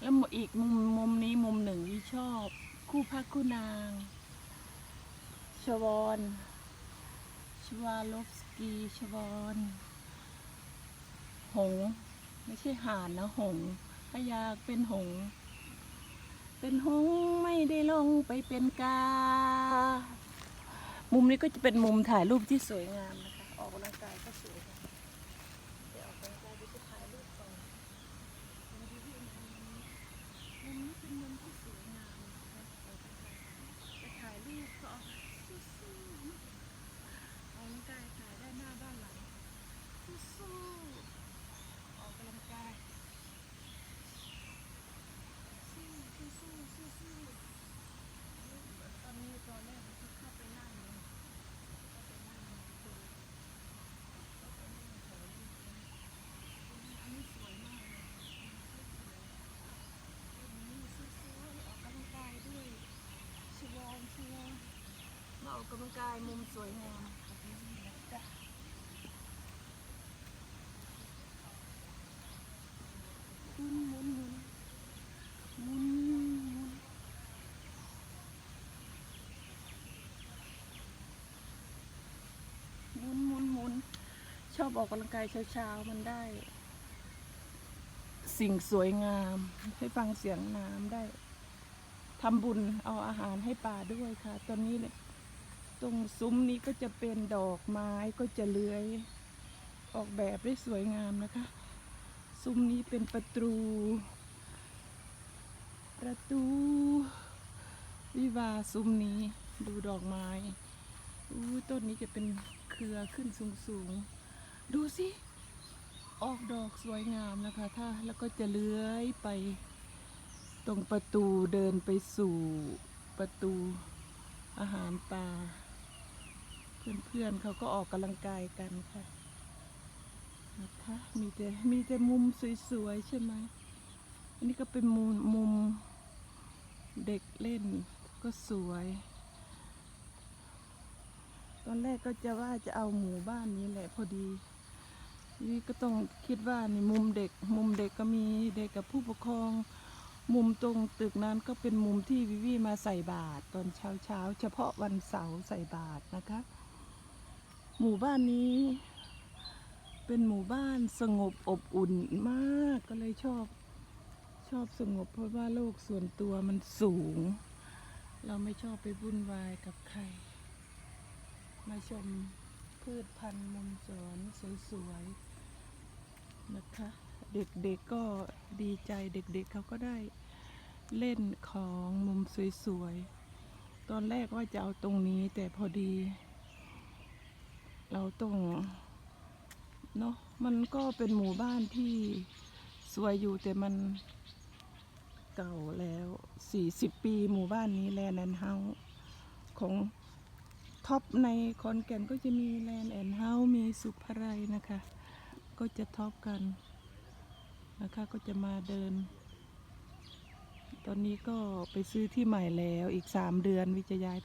แล้วอีกมุมมุมนี้มุมหนึ่งที่ชอบ คู่พระคู่นาง ชวอนชวาลฟสกีชวอนหง ไม่ใช่ห่านนะหงถ้าอยากเป็นหง เป็นหงไม่ได้ลงไปเป็นกา มุมนี้ก็จะเป็นมุมถ่ายรูปที่สวยงามนะคะ ออกกำลังกายก็สวยค่ะเดี๋ยวออกกำลังกายเดี๋ยวจะถ่ายรูปก่อนมุมที่ที่มุมนี้มุมนี้เป็นมุมที่สวยงามนะคะออกกำลังกายจะถ่ายรูปก็สู้ๆออกกำลังกายถ่ายด้านหน้าด้านหลังสู้ๆออกกำลังกายสู้ๆสู้ๆสู้ๆ ตอนนี้ตอนแรกก็เข้าไปนั่งเลยเข้าไปนั่งดูเข้าไปนั่งถ่ายรูปกันอันนี้สวยมากเลยอันนี้สวยๆออกกำลังกายด้วยชวอนชวอนมาออ กายมุมสวยงามแบบนี้นะจ๊ะหมุนมุนมุนมุนมุนมุนมุนมุนชอบออกกำลังกายเช้าๆ มันได้ สิ่งสวยงาม ให้ฟังเสียงน้ำได้ทำบุญเอาอาหารให้ป่าด้วยค่ะ ตอนนี้เนี่ย ตรงซุ้มนี้ก็จะเป็นดอกไม้ก็จะเลื้อย ออกแบบได้สวยงามนะคะ ซุ้มนี้เป็นประตู ประตู วิวาซุ้มนี้ดูดอกไม้อู้ต้นนี้จะเป็นเครือขึ้นสูงสูงๆดูสิ ออกดอกสวยงามนะคะ ถ้าแล้วก็จะเลื้อยไป ตรงประตูเดินไปสู่ประตูอาหารป่า เพื่อนๆเขาก็ออกกำลังกายกันค่ะนะคะมีแต่มีแต่มุมสวยๆใช่ไหมอันนี้ก็เป็นมุมมุมเด็กเล่นก็สวย ตอนแรกก็จะว่าจะเอาหมู่บ้านนี้แหละพอดี นี่ก็ต้องคิดว่านี่มุมเด็ก มุมเด็กก็มีเด็กกับผู้ปกครอง มุมตรงตึกนั้นก็เป็นมุมที่วิวีมาใส่บาตรตอนเช้าเช้าเฉพาะวันเสาร์ใส่บาตรนะคะ หมู่บ้านนี้ เป็นหมู่บ้านสงบอบอุ่นมากก็เลยชอบ ชอบสงบเพราะว่าโลกส่วนตัวมันสูง เราไม่ชอบไปวุ่นวายกับใคร มาชมพืชพันธุ์มุมสวนสวยๆนะคะ เด็กๆก็ดีใจเด็กๆเขาก็ได้เล่นของมุมสวยๆ ตอนแรกว่าจะเอาตรงนี้แต่พอดี เราต้องเนาะมันก็เป็นหมู่บ้านที่สวยอยู่แต่มันเก่าแล้ว40ปีหมู่บ้านนี้แลนแอนเฮาส์ของท็อปในคอนแก่นก็จะมีแลนแอนเฮาส์มีสุภไรนะคะ ก็จะท็อปกันนะคะก็จะมาเดิน ตอนนี้ก็ไปซื้อที่ใหม่แล้วอีกสามเดือนวิจะย้าย